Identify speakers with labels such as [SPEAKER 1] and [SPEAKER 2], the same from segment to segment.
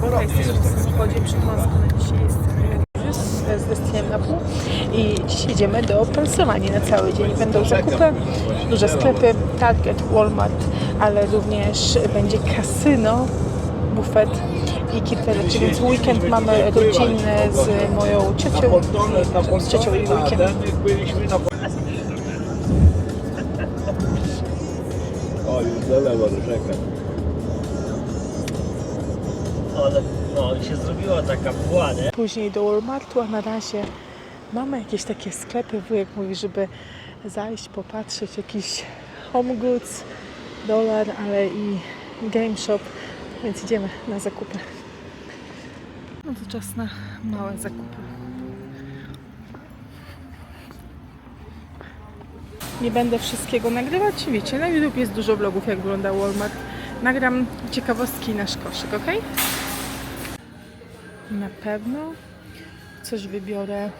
[SPEAKER 1] Tutaj jesteśmy w samochodzie na dzisiaj jest z destinem na pół i dziś jedziemy do Pensylwanii na cały dzień. Będą zakupy, duże sklepy, Target, Walmart, ale również będzie kasyno, bufet i kilka rzeczy, więc weekend mamy rodzinny z moją ciocią, z ciocią i wujkiem.
[SPEAKER 2] O, już zalewa rzeka.
[SPEAKER 3] No się zrobiła taka mgła, nie?
[SPEAKER 1] Później do Walmartu, a na razie mamy jakieś takie sklepy. Wujek mówi, żeby zajść, popatrzeć, jakiś home goods, dolar, ale i game shop, więc idziemy na zakupy. No to czas na małe zakupy. Nie będę wszystkiego nagrywać, wiecie, na YouTube jest dużo vlogów, jak wygląda Walmart. Nagram ciekawostki i nasz koszyk, ok? Na pewno coś wybiorę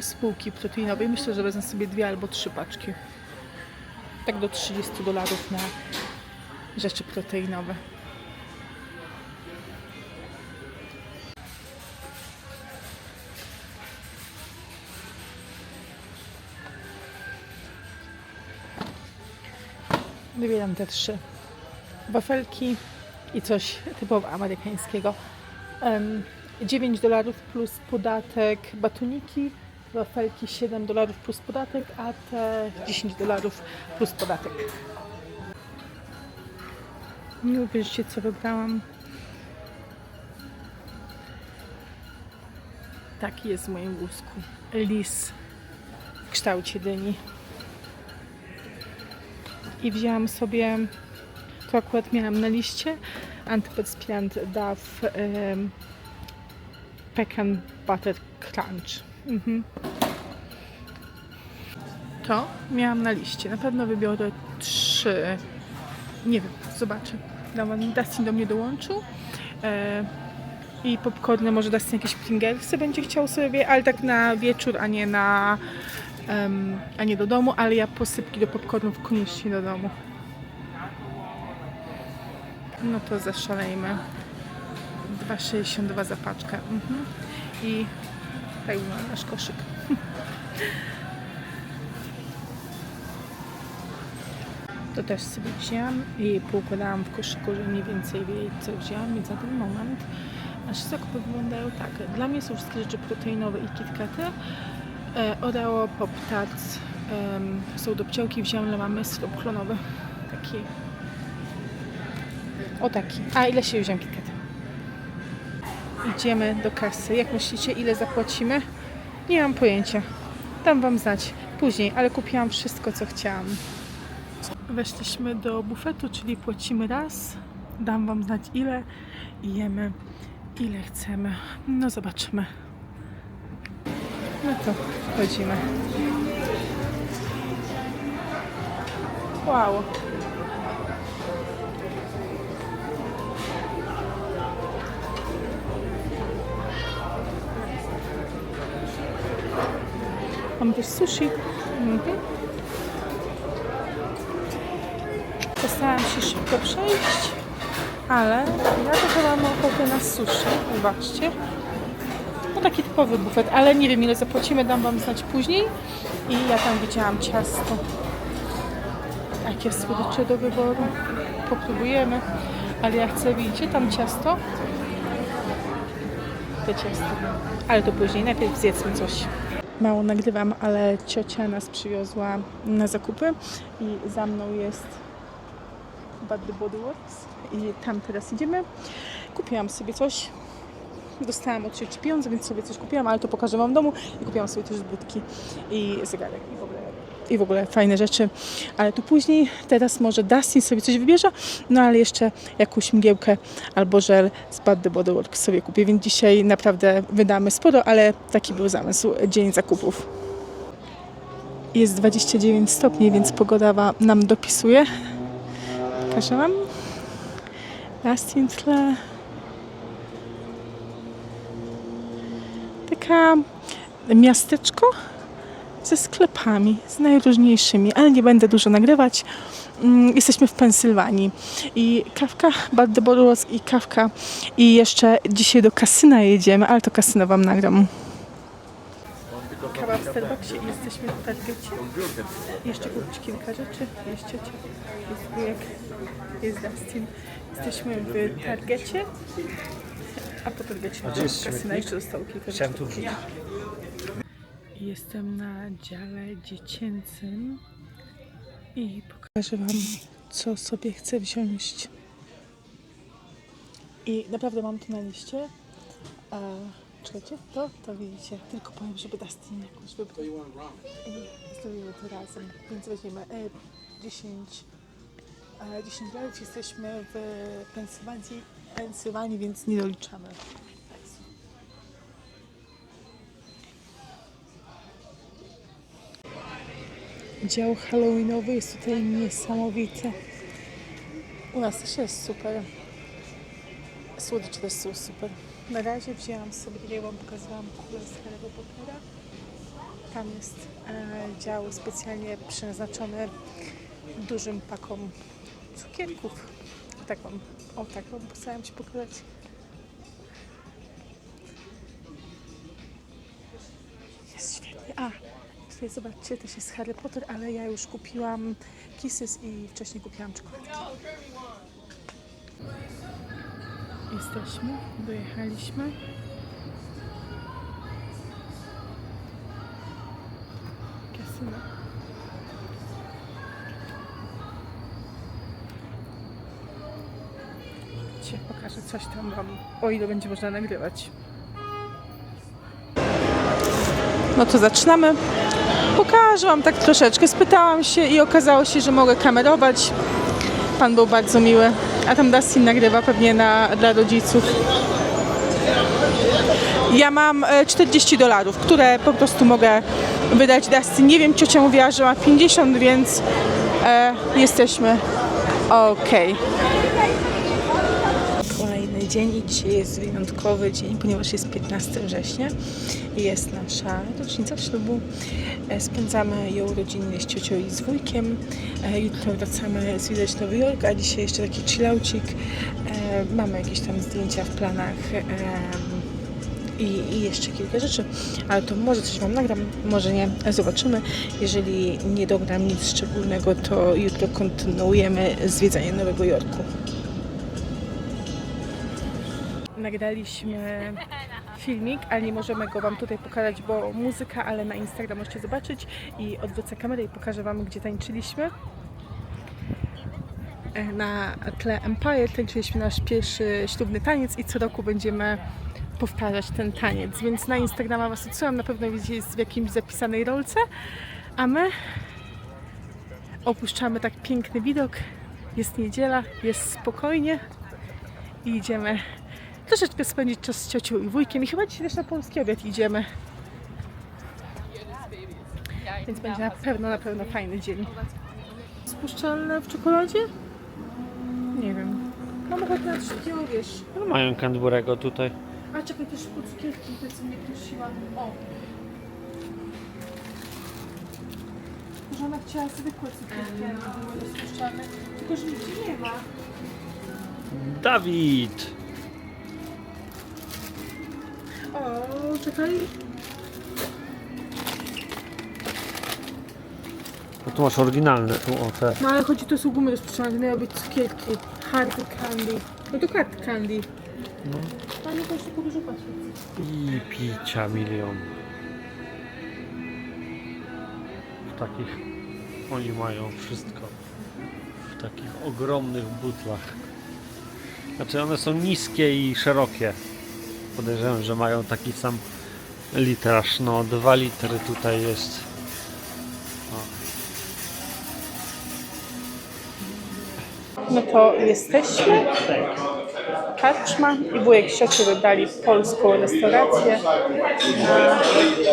[SPEAKER 1] z półki proteinowej. Myślę, że wezmę sobie dwie albo trzy paczki. Tak do 30 dolarów na rzeczy proteinowe. Wybieram te trzy wafelki i coś typowo amerykańskiego. Em, 9 dolarów plus podatek batoniki, wafelki 7 dolarów plus podatek, a te 10 dolarów plus podatek. Nie uwierzycie co wybrałam. Taki jest w moim wózku. Lis w kształcie dyni. I wzięłam sobie, to akurat miałam na liście, antyperspirant DAF em, Pecan Butter Crunch. Mhm. To miałam na liście. Na pewno wybiorę trzy. Nie wiem, zobaczę. Dustin do mnie dołączył. E, I popcorny, może Dustin jakieś Pringlesy będzie chciał sobie, ale tak na wieczór, a nie na em, a nie do domu, ale ja posypki do popcornów koniecznie do domu. No to zaszalejmy. 2,62 za paczkę. Mhm. I tak wygląda nasz koszyk. To też sobie wzięłam i poukładałam w koszyku, że mniej więcej wiedzieć co wzięłam, więc na ten moment nasze zakupy wyglądają tak. Dla mnie są wszystkie rzeczy proteinowe i KitKaty. E, Oreo, Pop Tarts em, są do pciołki. Wzięłam dla mamy syrop. Taki. O taki. A ile się wziąłem? Idziemy do kasy. Jak myślicie, ile zapłacimy? Nie mam pojęcia. Dam Wam znać później, ale kupiłam wszystko, co chciałam. Weszliśmy do bufetu, czyli płacimy raz. Dam Wam znać ile jemy ile chcemy. No zobaczymy. No to wchodzimy. Wow. Mam też sushi. Mhm. Postaram się szybko przejść, ale ja to chyba mam ochotę na sushi. Zobaczcie. No taki typowy bufet, ale nie wiem ile zapłacimy, dam Wam znać później. I ja tam widziałam ciasto. Jakie słodycze do wyboru. Popróbujemy. Ale ja chcę, widzicie, tam ciasto. Te ciasto. Ale to później. Najpierw zjedzmy coś. Mało nagrywam, ale ciocia nas przywiozła na zakupy i za mną jest Bad Body Works i tam teraz idziemy. Kupiłam sobie coś. Dostałam od cioci pieniądze, więc sobie coś kupiłam, ale to pokażę Wam w domu. I kupiłam sobie też budki i zegarek i w ogóle, fajne rzeczy. Ale to później, teraz może Dustin sobie coś wybierze, no ale jeszcze jakąś mgiełkę albo żel z Bad the Body Works sobie kupię, więc dzisiaj naprawdę wydamy sporo, ale taki był zamysł, dzień zakupów. Jest 29 stopni, więc pogoda nam dopisuje. Pokażę Wam. Dustin tle. Taka miasteczko ze sklepami, z najróżniejszymi, ale nie będę dużo nagrywać. Mm, Jesteśmy w Pensylwanii i kawka Bad the Boros i kawka i jeszcze dzisiaj do kasyna jedziemy, ale to kasyno Wam nagram. Kawa w Starbucksie i jesteśmy w Targecie. Jeszcze kupić kilka rzeczy. Jest ciocia, jest wujek, jest Dustin. Jesteśmy w Targecie, a po Targecie do kasyna jeszcze zostało kilka rzeczy.
[SPEAKER 3] Chciałem tu wrzucić.
[SPEAKER 1] Jestem na dziale dziecięcym i pokażę Wam, co sobie chcę wziąć. I naprawdę mam to na liście. A czekajcie, to, to widzicie. Tylko powiem, żeby Dustin jakoś wybrał. I zrobimy to razem. Więc weźmiemy e, 10, e, 10 dolarów. Jesteśmy w Pensylwanii, Pensylwanii, więc nie doliczamy. Dział halloweenowy jest tutaj niesamowity. U nas też jest super. Słodycze też są super. Na razie wzięłam sobie, jak Wam pokazałam, kulę z Harry'ego Pottera. Tam jest e, dział specjalnie przeznaczony dużym pakom cukierków. Tak Wam, o tak Wam postaram się pokazać. Zobaczcie, też jest Harry Potter, ale ja już kupiłam Kisses i wcześniej kupiłam czekoladki. Jesteśmy, dojechaliśmy. Kasyno. Cię pokażę coś tam wam, o ile będzie można nagrywać. No to zaczynamy. Pokażę Wam tak troszeczkę. Spytałam się i okazało się, że mogę kamerować. Pan był bardzo miły. A tam Dustin nagrywa pewnie na, dla rodziców. Ja mam e, 40 dolarów, które po prostu mogę wydać Dustin. Nie wiem, ciocia mówiła, że ma 50, więc e, jesteśmy okej. Kolejny dzień i dzisiaj jest wyjątkowy dzień, ponieważ jest 15 września i jest nasza rocznica ślubu. E, Spędzamy ją rodzinnie z ciocią i z wujkiem. E, Jutro wracamy zwiedzać Nowy Jork, a dzisiaj jeszcze taki chillaucik. E, Mamy jakieś tam zdjęcia w planach. i, i jeszcze kilka rzeczy, ale to może coś Wam nagram, może nie, zobaczymy. Jeżeli nie dogram nic szczególnego, to jutro kontynuujemy zwiedzanie Nowego Jorku. Nagraliśmy filmik, ale nie możemy go Wam tutaj pokazać, bo muzyka, ale na Instagram możecie zobaczyć i odwrócę kamerę i pokażę Wam, gdzie tańczyliśmy. E, Na tle Empire tańczyliśmy nasz pierwszy ślubny taniec i co roku będziemy powtarzać ten taniec, więc na Instagrama Was odsyłam, na pewno jest w jakimś zapisanej rolce, a my opuszczamy tak piękny widok, jest niedziela, jest spokojnie i idziemy troszeczkę spędzić czas z ciocią i wujkiem i chyba dzisiaj też na polski obiad idziemy. Więc będzie na pewno, na pewno fajny dzień. Spuszczalne w czekoladzie? Nie wiem. Mam ochotę na takiego, wiesz,
[SPEAKER 3] No, Mają Canburego tutaj.
[SPEAKER 1] a czekaj, też po cukierki, te co mnie prosiła. O! Że ona chciała zwykłe cukierki, a nie były rozpuszczalne. Tylko, że nigdzie nie ma.
[SPEAKER 3] Dawid!
[SPEAKER 1] Czekaj.
[SPEAKER 3] No tu masz oryginalne, tu o te.
[SPEAKER 1] No ale chodzi, to są gumy rozpuszczalne, to miały być cukierki. Hard candy. No to hard candy.
[SPEAKER 3] No.
[SPEAKER 1] Panie, to patrzeć.
[SPEAKER 3] I picia milion. W takich, oni mają wszystko. W takich ogromnych butlach. Znaczy one są niskie i szerokie. Podejrzewam, że mają taki sam litraż. No 2 litry tutaj jest.
[SPEAKER 1] No to jesteśmy. Karczma i wujek ciocia wybrali polską restaurację na,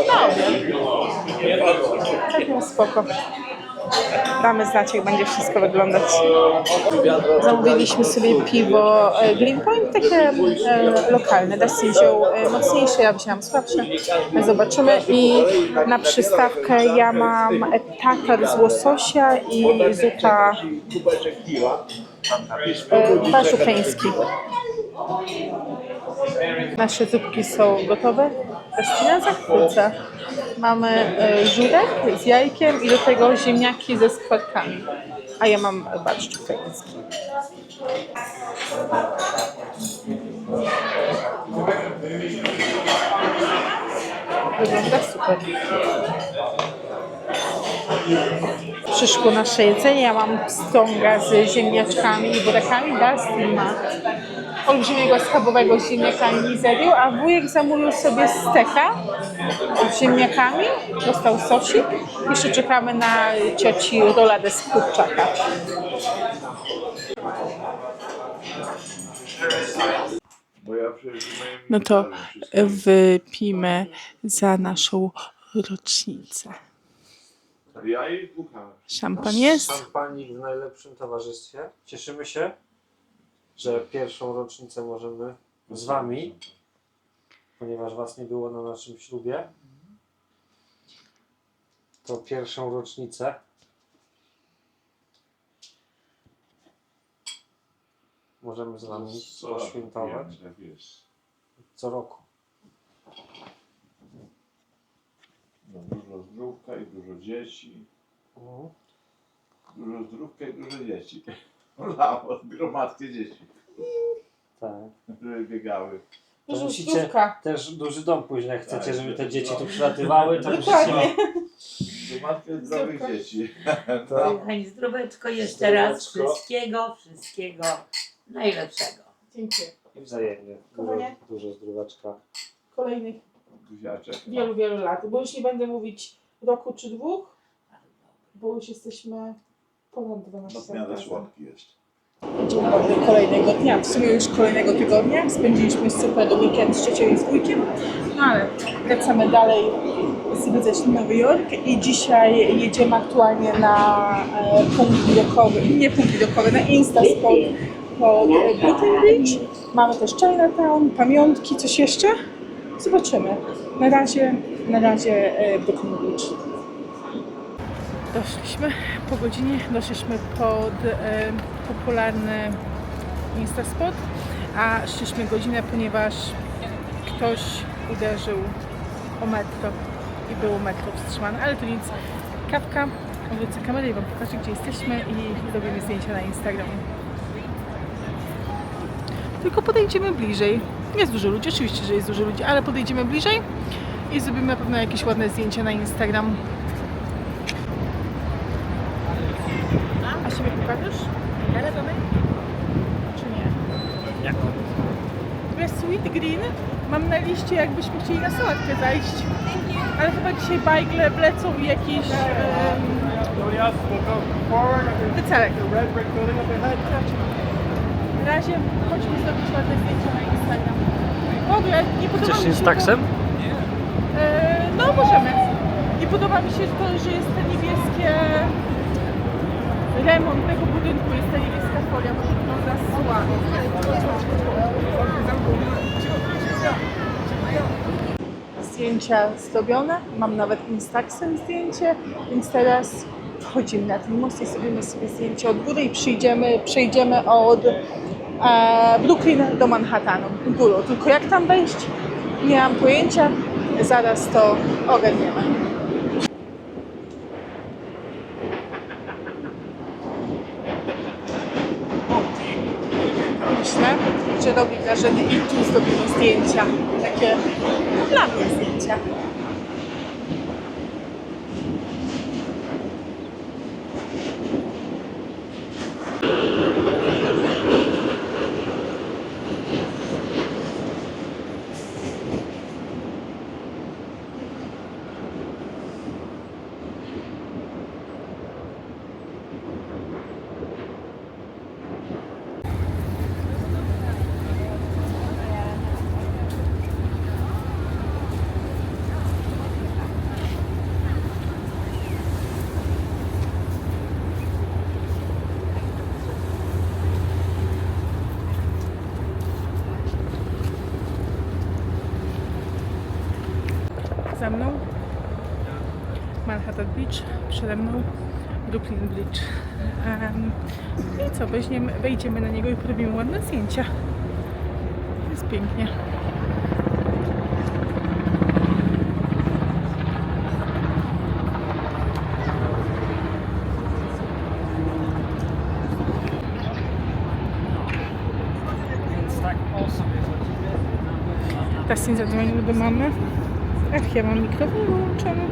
[SPEAKER 1] na obiad. Całkiem spoko. Damy znać, jak będzie wszystko wyglądać. Zamówiliśmy sobie piwo e, Green Point, takie e, lokalne. Dustin wziął e, mocniejsze, ja wzięłam słabsze. Zobaczymy. I na przystawkę ja mam tatar z łososia i zupa barsz ukraiński. Nasze zupki są gotowe. Justina zachwyca. Mamy e, żurek z jajkiem i do tego ziemniaki ze składkami. A ja mam barszcz ukraiński. Wygląda super. Przyszło nasze jedzenie. Ja mam pstrąga z ziemniaczkami i burakami. Dustin ma olbrzymiego schabowego z ziemniakami i zerią, a wujek zamówił sobie steka z ziemniakami, dostał sosik. Jeszcze czekamy na cioci roladę z kurczaka. No to wypijmy za naszą rocznicę.
[SPEAKER 2] Ja jej pukałem.
[SPEAKER 1] Szampan jest.
[SPEAKER 3] Szampanik w najlepszym towarzystwie. Cieszymy się, że pierwszą rocznicę możemy z Wami, ponieważ Was nie było na naszym ślubie. To pierwszą rocznicę. Możemy z Wami poświętować co roku.
[SPEAKER 2] No, dużo zdrówka i dużo dzieci.
[SPEAKER 3] Mhm.
[SPEAKER 2] Dużo zdrówka i dużo dzieci. Lało, gromadkie dzieci,
[SPEAKER 3] Tak.
[SPEAKER 2] które biegały.
[SPEAKER 3] To musicie też duży dom później, jak chcecie,
[SPEAKER 2] Tak,
[SPEAKER 3] żeby te dzieci
[SPEAKER 2] no.
[SPEAKER 3] tu przylatywały, to musicie...
[SPEAKER 1] Dokładnie.
[SPEAKER 2] Gromadkę zdrowych dzieci.
[SPEAKER 3] Tak.
[SPEAKER 4] Kochani, zdróweczko jeszcze raz.
[SPEAKER 3] Zdróweczko.
[SPEAKER 4] Wszystkiego, wszystkiego najlepszego.
[SPEAKER 1] Dziękuję.
[SPEAKER 3] I wzajemnie. Dużo,
[SPEAKER 1] Kochanie.
[SPEAKER 3] dużo zdróweczka.
[SPEAKER 1] Kolejnych
[SPEAKER 2] Buziaczek.
[SPEAKER 1] wielu, wielu lat. Bo już nie będę mówić roku czy dwóch, bo już jesteśmy ponad 12
[SPEAKER 2] No, w miarę
[SPEAKER 1] lat.
[SPEAKER 2] słodki jest.
[SPEAKER 1] Kolejnego dnia, w sumie już kolejnego tygodnia. Spędziliśmy super weekend z ciocią i z wujkiem, no ale wracamy dalej zwiedzać Nowy Jork i dzisiaj jedziemy aktualnie na e, punkt widokowy, nie punkt widokowy, na Insta Spot pod e, Brooklyn Beach. Mamy też Chinatown, pamiątki, coś jeszcze? Zobaczymy. Na razie, na razie e, Brooklyn Beach. Doszliśmy po godzinie, doszliśmy pod e, popularny Instaspot, a szliśmy godzinę, ponieważ ktoś uderzył o metro i było metro wstrzymane, ale to nic. Kawka, odwrócę kamerę i Wam pokażę, gdzie jesteśmy i robimy zdjęcia na Instagram. Tylko podejdziemy bliżej. Jest dużo ludzi, oczywiście, że jest dużo ludzi, ale podejdziemy bliżej i zrobimy na pewno jakieś ładne zdjęcia na Instagram. A siebie pokażesz? Czy nie?
[SPEAKER 3] Nie.
[SPEAKER 1] Jest Sweet Green. Mam na liście, jakbyśmy chcieli na sałatkę zajść. Ale chyba dzisiaj bajgle wlecą i jakiś um, wycelek. Na razie chodźmy zrobić ładne zdjęcia na Instagram. W ogóle nie podoba
[SPEAKER 3] Chcesz
[SPEAKER 1] mi
[SPEAKER 3] się z taksem?
[SPEAKER 1] E, no możemy. Nie podoba mi się to, że jest te niebieskie remont tego budynku, jest ta niebieska folia, bo to słabo. Zdjęcia zrobione, mam nawet Instaxem zdjęcie, więc teraz wchodzimy na ten most i zrobimy sobie zdjęcie od góry i przyjdziemy, przejdziemy od e, Brooklyn do Manhattanu górą. Tylko jak tam wejść? Nie mam pojęcia, zaraz to ogarniemy. Myślę, że robi wrażenie i tu zrobimy zdjęcia, takie dla mnie zdjęcia. Przede mną Brooklyn Beach. Em, I co, weźmiemy, wejdziemy na niego i porobimy ładne zdjęcia. Jest pięknie. Dustin zadzwonił do mamy. Ach, ja mam mikrofon wyłączony.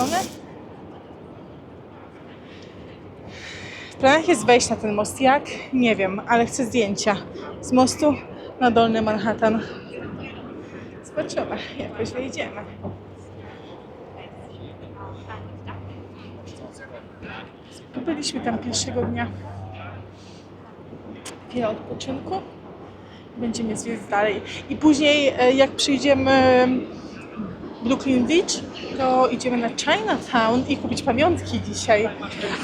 [SPEAKER 1] Włączony. W planach jest wejść na ten most. Jak? Nie wiem, ale chcę zdjęcia z mostu na Dolny Manhattan. Zobaczymy, jakoś wejdziemy. Byliśmy tam pierwszego dnia. Chwilę odpoczynku będziemy zwiedzać dalej. I później, e, jak przyjdziemy Brooklyn Beach, to idziemy na Chinatown i kupić pamiątki dzisiaj.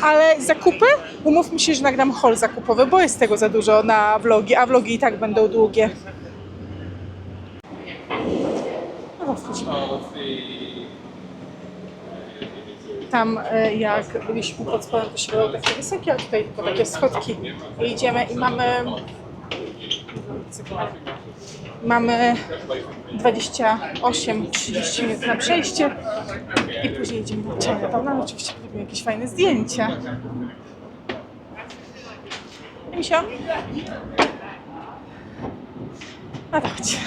[SPEAKER 1] Ale zakupy? Umówmy się, że nagram haul zakupowy, bo jest tego za dużo na vlogi, a vlogi i tak będą długie. No. Tam e, jak byliśmy pod spodem, to się było takie wysokie, a tutaj tylko takie schodki. I idziemy i mamy Mamy 28-30 minut na przejście i później idziemy na Chinatown. No, oczywiście robimy jakieś fajne zdjęcia. Misio? No to chodź.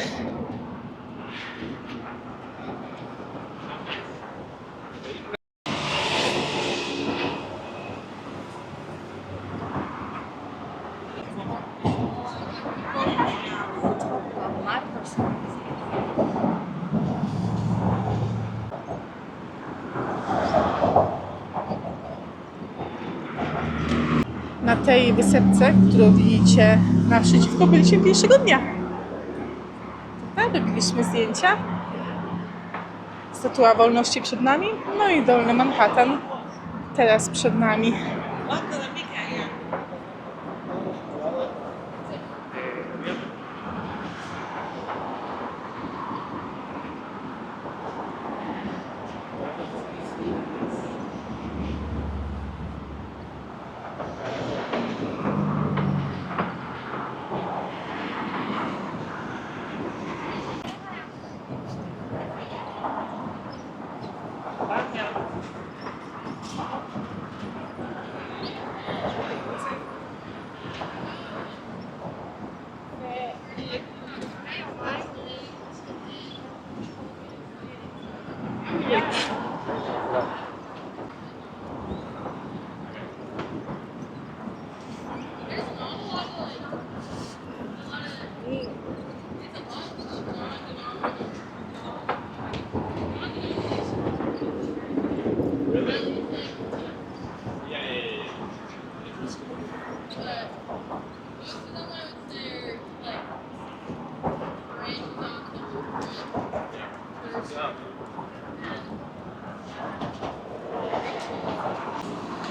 [SPEAKER 1] Na tej wysepce, którą widzicie naprzeciwko, byliśmy pierwszego dnia. Tak, robiliśmy zdjęcia. Statua Wolności przed nami, no i Dolny Manhattan teraz przed nami.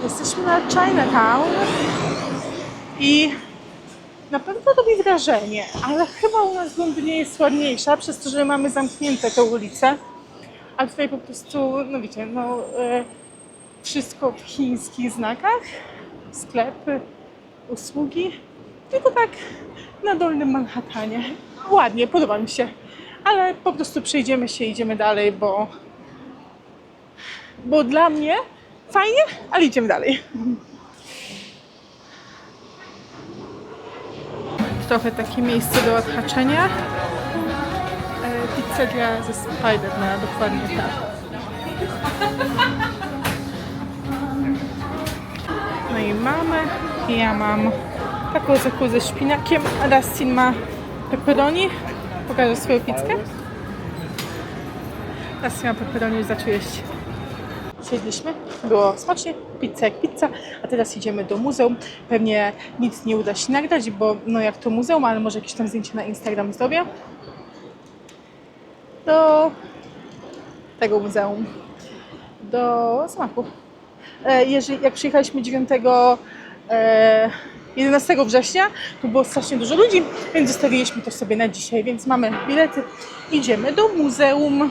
[SPEAKER 1] Jesteśmy na Chinatown i na pewno robi wrażenie, ale chyba u nas w jest ładniejsza, przez to, że mamy zamknięte te ulice. A tutaj po prostu, no wiecie, no e, wszystko w chińskich znakach, sklepy, usługi. Tylko tak na Dolnym Manhattanie. Ładnie, podoba mi się. Ale po prostu przejdziemy się, idziemy dalej, bo bo dla mnie fajnie, ale idziemy dalej. Trochę takie miejsce do odhaczenia. E, Pizzeria ze Spidermana, dokładnie tak. No i mamy, ja mam taką zakuł ze szpinakiem, Dustin ma pepperoni. Pokażę swoją pizzkę. Dustin ma pepperoni, już zaczął jeść. Siedliśmy, było smacznie, pizza jak pizza, a teraz idziemy do muzeum. Pewnie nic nie uda się nagrać, bo no jak to muzeum, ale może jakieś tam zdjęcie na Instagram zrobię. Do tego muzeum. Do smaku. E, jeżeli, jak przyjechaliśmy 9 e, 11 września. Tu było strasznie dużo ludzi, więc zostawiliśmy to sobie na dzisiaj, więc mamy bilety. Idziemy do muzeum.